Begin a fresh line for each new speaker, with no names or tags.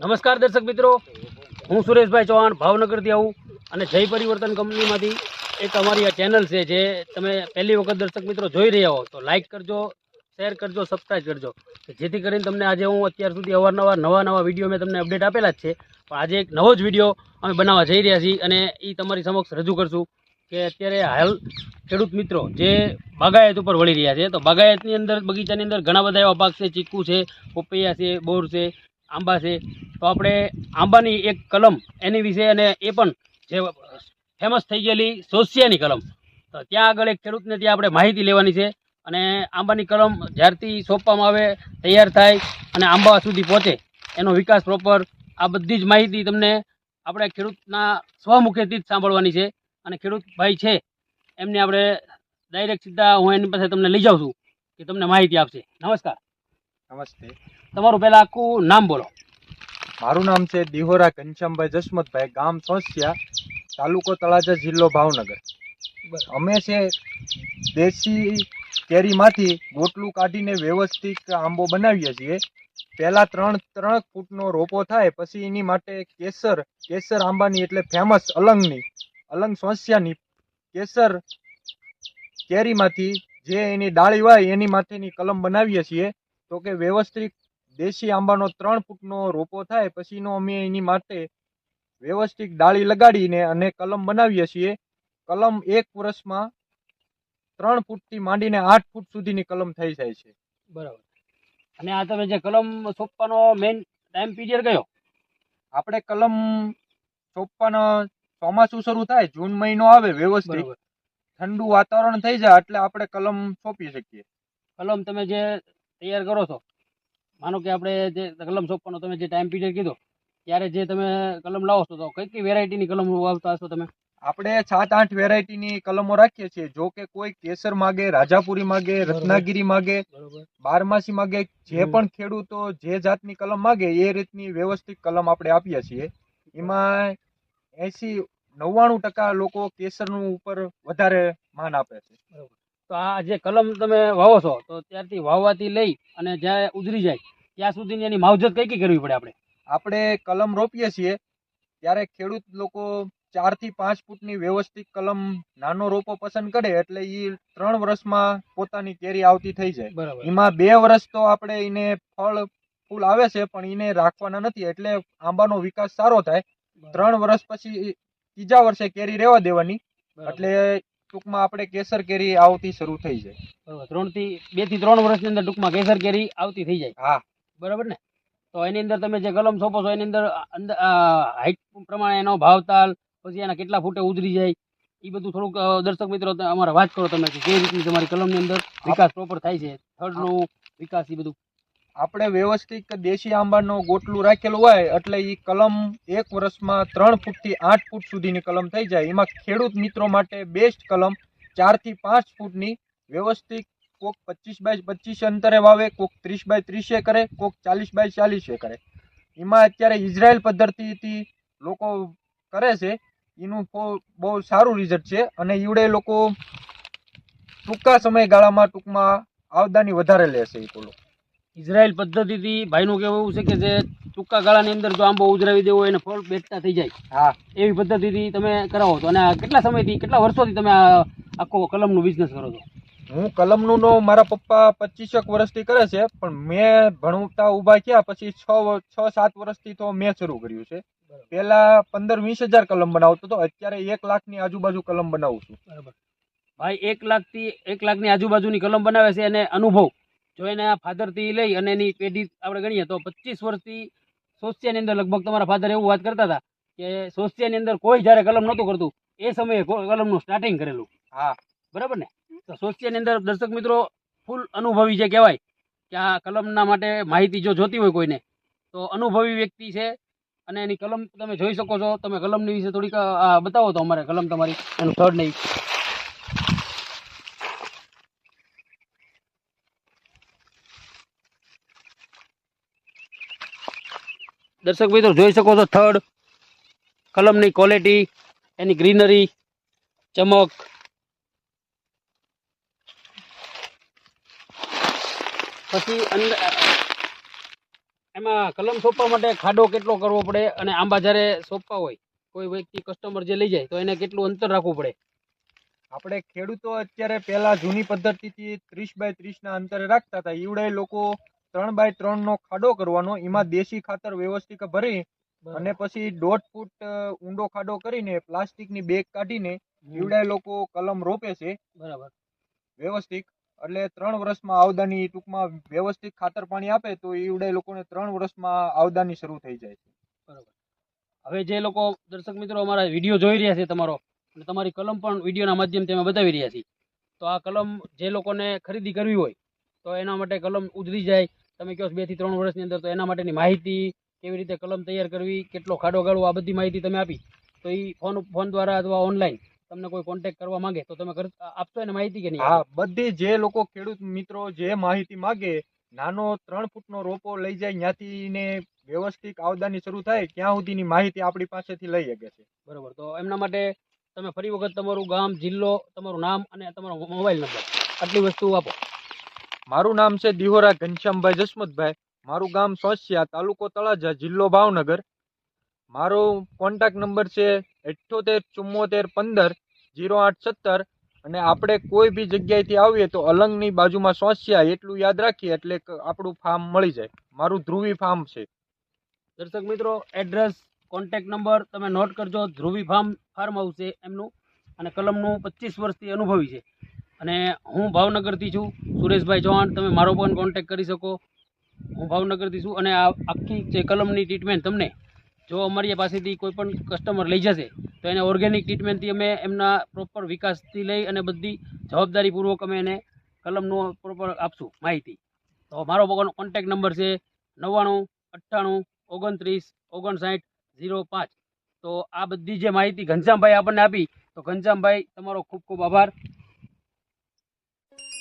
નમસ્કાર દર્શક મિત્રો. હું સુરેશભાઈ ચૌહાણ, ભાવનગરથી આવું અને જય પરિવર્તન કંપનીમાંથી એક અમારી આ ચેનલ છે જે તમે પહેલી વખત દર્શક મિત્રો જોઈ રહ્યા હો, તો લાઈક કરજો શેર કરજો સબસ્ક્રાઈબ કરજો. જેથી કરીને તમને આજે હું અત્યાર સુધી અવારનવાર નવા નવા વીડિયો મેં તમને અપડેટ આપેલા જ છે. પણ આજે એક નવો જ વીડિયો અમે બનાવવા જઈ રહ્યા છીએ અને એ તમારી સમક્ષ રજૂ કરશું કે અત્યારે હાલ ખેડૂત મિત્રો જે બાગાયત ઉપર વળી રહ્યા છે, તો બાગાયતની અંદર બગીચાની અંદર ઘણા બધા એવા પાક છે, ચીકુ છે, પપૈયા છે, બોર છે આંબા છે. તો આપણે આંબાની એક કલમ એની વિશે અને એ પણ જે ફેમસ થઈ ગયેલી સોસિયાની કલમ. તો ત્યાં આગળ એક ખેડૂતને ત્યાં આપણે માહિતી લેવાની છે અને આંબાની કલમ જ્યારથી સોંપવામાં આવે, તૈયાર થાય અને આંબા સુધી પહોંચે એનો વિકાસ પ્રોપર આ બધી જ માહિતી તમને આપણે ખેડૂતના સ્વમુખેથી જ સાંભળવાની છે અને ખેડૂત ભાઈ છે એમને આપણે ડાયરેક્ટ સીધા હું એની પાસે તમને લઈ જાઉં છું કે તમને માહિતી આપશે. નમસ્કાર.
નમસ્તે.
તમારું પહેલાં આખું નામ બોલો.
મારું નામ છે દિહોરા ઘનશ્યામભાઈ જસમતભાઈ ગામ સોસિયા તાલુકો તળાજા જિલ્લો ભાવનગર. અમે છે દેશી કેરીમાંથી ગોટલું કાઢીને વ્યવસ્થિત આંબો બનાવીએ છીએ. પહેલા ત્રણ ત્રણ ફૂટનો રોપો થાય પછી એની માટે કેસર કેસર આંબાની એટલે ફેમસ અલંગની અલંગ સોસિયાની કેસર કેરીમાંથી જે એની ડાળી હોય એની માટેની કલમ બનાવીએ છીએ. તો કે વ્યવસ્થિત દેશી આંબાનો ત્રણ ફૂટનો રોપો થાય પછીનો અમે એની માટે વ્યવસ્થિત ડાળી લગાડીને અને કલમ બનાવીએ છીએ. કલમ એક વર્ષમાં ત્રણ ફૂટથી માંડીને આઠ ફૂટ સુધીની કલમ થઈ જાય છે.
બરાબર. અને આ તમે જે કલમ સોંપવાનો મેઇન ટાઈમ પીરિયડ કયો?
આપણે કલમ સોંપવાનો ચોમાસું શરૂ થાય જૂન મહિનો આવે વ્યવસ્થિત. ઠંડુ વાતાવરણ થઈ જાય એટલે આપણે કલમ સોંપી શકીએ.
કલમ તમે જે તૈયાર કરો છો માનો કે આપણે જે કલમ સોંપવાનો તમે જે ટાઈમ પીરિયડ કીધો ત્યારે જે તમે કલમ લાવો છો તો કઈ કઈ વેરાયટીની કલમ વાવતા હશો તમે?
આપણે સાત આઠ વેરાયટીની કલમો રાખીએ છીએ. જો કે કોઈ કેસર માગે રાજાપુરી માગે. રત્નાગીરી માગે બારમાસી માગે જે પણ ખેડૂતો જે જાતની કલમ માગે એ રીતની વ્યવસ્થિત કલમ આપણે આપીએ છીએ. એમાં એસી નવ્વાણું ટકા લોકો કેસરનું ઉપર વધારે માન આપે છે.
તો આ જે કલમ તમે વાવો છો તો ત્યારથી વાવવાથી લઈ અને જ્યાં ઉધરી જાય ત્યાં સુધીની એની માવજત કઈ કઈ કરવી પડે આપણે?
આપણે કલમ રોપીએ છીએ ત્યારે ખેડૂત લોકો ચારથી પાંચ ફૂટની વ્યવસ્થિત કલમ નાનો રોપો પસંદ કરે એટલે એ ત્રણ વર્ષમાં પોતાની કેરી આવતી થઈ જાય.
બરાબર.
એમાં બે વર્ષ તો આપણે એને ફળ ફૂલ આવે છે પણ એને રાખવાના નથી એટલે આંબાનો વિકાસ સારો થાય. ત્રણ વર્ષ પછી ત્રીજા વર્ષે કેરી રહેવા દેવાની એટલે ટૂંકમાં આપણે કેસર કેરી આવતી શરૂ થઈ જાય.
બરાબર. ત્રણથી બેથી ત્રણ વર્ષની અંદર ટૂંકમાં કેસર કેરી આવતી થઈ જાય.
હા.
બરાબર ને? તો એની અંદર તમે જે કલમ સોંપો છો એની અંદર અંદર હાઈટ પ્રમાણે એનો ભાવતાલ પછી એના કેટલા ફૂટે ઉતરી જાય એ બધું થોડુંક દર્શક મિત્રો અમારે વાત કરો તમે કે કઈ રીતની તમારી કલમની અંદર વિકાસ પ્રોપર થાય છે. થર્ડનું વિકાસ એ બધું
આપણે વ્યવસ્થિત દેશી આંબાનો ગોટલું રાખેલું હોય, એટલે એ કલમ એક વર્ષમાં ત્રણ ફૂટથી આઠ ફૂટ સુધીની કલમ થઈ જાય. એમાં ખેડૂત મિત્રો માટે બેસ્ટ કલમ ચારથી પાંચ ફૂટની, વ્યવસ્થિત કોક પચીસ બાય પચીસ અંતરે વાવે, કોક ત્રીસ બાય ત્રીસે કરે, કોક ચાલીસ બાય ચાલીસે કરે. એમાં અત્યારે ઇઝરાયલ પદ્ધતિથી લોકો કરે છે. એનું બહુ- સારું રિઝલ્ટ છે અને ઈવડે લોકો ટૂંકા સમયગાળામાં ટૂંકમાં આવદાની વધારે લેશે એ લોકો.
ઇઝરાયલ પદ્ધતિથી ભાઈનું કહેવું એવું છે કે જે ટૂંકા ગાળાની અંદર જો આંબો ઉજરાવી દેવો એને ફળ બેઠતા થઈ જાય.
હા.
એવી પદ્ધતિથી તમે કરાવો છો અને આ કેટલા સમયથી કેટલા વર્ષોથી તમે આખો કલમનું બિઝનેસ કરો છો?
હું કલમનું નો મારા પપ્પા પચીસેક વર્ષથી કરે છે પણ મેં ભણતા ઊભા થયા પછી છ છ સાત વર્ષથી તો મેં શરૂ કર્યું છે. પહેલા પંદર વીસ હજાર કલમ બનાવતો હતો અત્યારે એક લાખની આજુબાજુ કલમ બનાવું છું.
બરાબર. ભાઈ એક લાખથી એક લાખની આજુબાજુની કલમ બનાવે છે અને અનુભવ. જો એને આ ફાધરથી લઈ અને એની પેઢી આપણે ગણીએ તો પચીસ વર્ષથી સોસિયાની અંદર લગભગ તમારા ફાધર એવું વાત કરતા હતા કે સોસિયાની અંદર કોઈ જ્યારે કલમ નહોતું કરતું એ સમયે કલમનું સ્ટાર્ટિંગ કરેલું.
હા.
બરાબર ને? તો સોસિયાની અંદર દર્શક મિત્રો ફૂલ અનુભવી જે કહેવાય કે આ કલમના માટે માહિતી જો જોતી હોય કોઈને તો અનુભવી વ્યક્તિ છે અને એની કલમ તમે જોઈ શકો છો. તમે કલમની વિશે થોડીક આ બતાવો તો અમારે કલમ તમારી એનું થર્ડ નહીં દર્શક મિત્રો જોઈ શકો છો થર્ડ કલમની ક્વોલિટી એની ગ્રીનરી ચમક. પછી એમાં કલમ સોંપવા માટે ખાડો કેટલો કરવો પડે અને આંબા જ્યારે સોંપવા હોય, કોઈ વ્યક્તિ કસ્ટમર જે લઈ જાય, તો એને કેટલું અંતર રાખવું પડે?
આપણે ખેડૂતો અત્યારે પહેલા જૂની પદ્ધતિથી ત્રીસ બાય ત્રીસના અંતરે રાખતા હતા. ઈવડે લોકો ત્રણ બાય ત્રણ નો ખાડો કરવાનો. એમાં દેશી ખાતર વ્યવસ્થિત ભરી અને પછી દોઢ ફૂટ ઊંડો ખાડો કરીને પ્લાસ્ટિકની બેગ કાઢીને જીવડાય લોકો કલમ રોપે છે.
બરાબર.
વ્યવસ્થિત. એટલે ત્રણ વર્ષમાં આવદાની ટૂંકમાં વ્યવસ્થિત ખાતર પાણી આપે તો ઈવડાય લોકોને ત્રણ વર્ષમાં આવદાની શરૂ થઈ જાય છે.
બરાબર. હવે જે લોકો દર્શક મિત્રો અમારા વીડિયો જોઈ રહ્યા છે તમારો અને તમારી કલમ પણ વિડીયોના માધ્યમથી અમે બતાવી રહ્યા છીએ. તો આ કલમ જે લોકોને ખરીદી કરવી હોય તો એના માટે કલમ ઉજરી જાય તમે કહો છો બેથી ત્રણ વર્ષની અંદર તો એના માટેની માહિતી કેવી રીતે કલમ તૈયાર કરવી કેટલો ખાડો ગાળવો આ બધી માહિતી તમે આપી. તો એ ફોન ફોન દ્વારા અથવા ઓનલાઈન તમને કોઈ કોન્ટેક્ટ કરવા માંગે તો તમે આપશો એને માહિતી કે નહીં?
હા બધી જે લોકો ખેડૂત મિત્રો જે માહિતી માંગે નાનો ત્રણ ફૂટનો રોપો લઈ જાય ત્યાંથી ને વ્યવસ્થિત આવદાની શરૂ થાય ત્યાં સુધીની માહિતી આપણી પાસેથી લઈ શકે છે.
બરાબર તો એમના માટે તમે ફરી વખત તમારું ગામ જિલ્લો તમારું નામ અને તમારો મોબાઈલ નંબર આટલી વસ્તુ આપો.
મારું નામ છે દિહોરા ઘનશ્યામભાઈ જસમતભાઈ. મારું ગામ સોસિયા, તાલુકો તળાજા, જિલ્લો ભાવનગર. મારો કોન્ટેક્ટ નંબર છે અઠ્ઠોતેર ચુમ્મોતેર પંદર જીરો આઠ સત્તર. અને આપણે કોઈ બી જગ્યાએથી આવીએ તો અલંગની બાજુમાં સોસિયા એટલું યાદ રાખીએ એટલે આપણું ફાર્મ મળી જાય. મારું ધ્રુવી ફાર્મ છે.
દર્શક મિત્રો એડ્રેસ કોન્ટેક્ટ નંબર તમે નોટ કરજો. ધ્રુવી ફાર્મ ફાર્મ હાઉસ છે એમનું. અને કલમનું પચીસ વર્ષથી અનુભવી છે. અને હું ભાવનગરથી છું. સુરેશભાઈ ચૌહાણ, તમે મારો પણ કોન્ટેક કરી શકો. હું ભાવનગરથી છું અને આ આખી જે કલમની ટ્રીટમેન્ટ તમને, જો અમારી પાસેથી કોઈ પણ કસ્ટમર લઈ જશે, તો એને ઓર્ગેનિક ટ્રીટમેન્ટથી અમે એમના પ્રોપર વિકાસથી લઈ અને બધી જવાબદારીપૂર્વક અમે એને કલમનું પ્રોપર આપશું માહિતી. તો મારો કોન્ટેક નંબર છે નવ્વાણું, અઠ્ઠાણું, ઓગણત્રીસ, ઓગણસાઠ, ઝીરો પાંચ. તો આ બધી જે માહિતી ઘનશ્યામભાઈ આપણને આપી, તો ઘનશ્યામભાઈ, તમારો ખૂબ ખૂબ આભાર.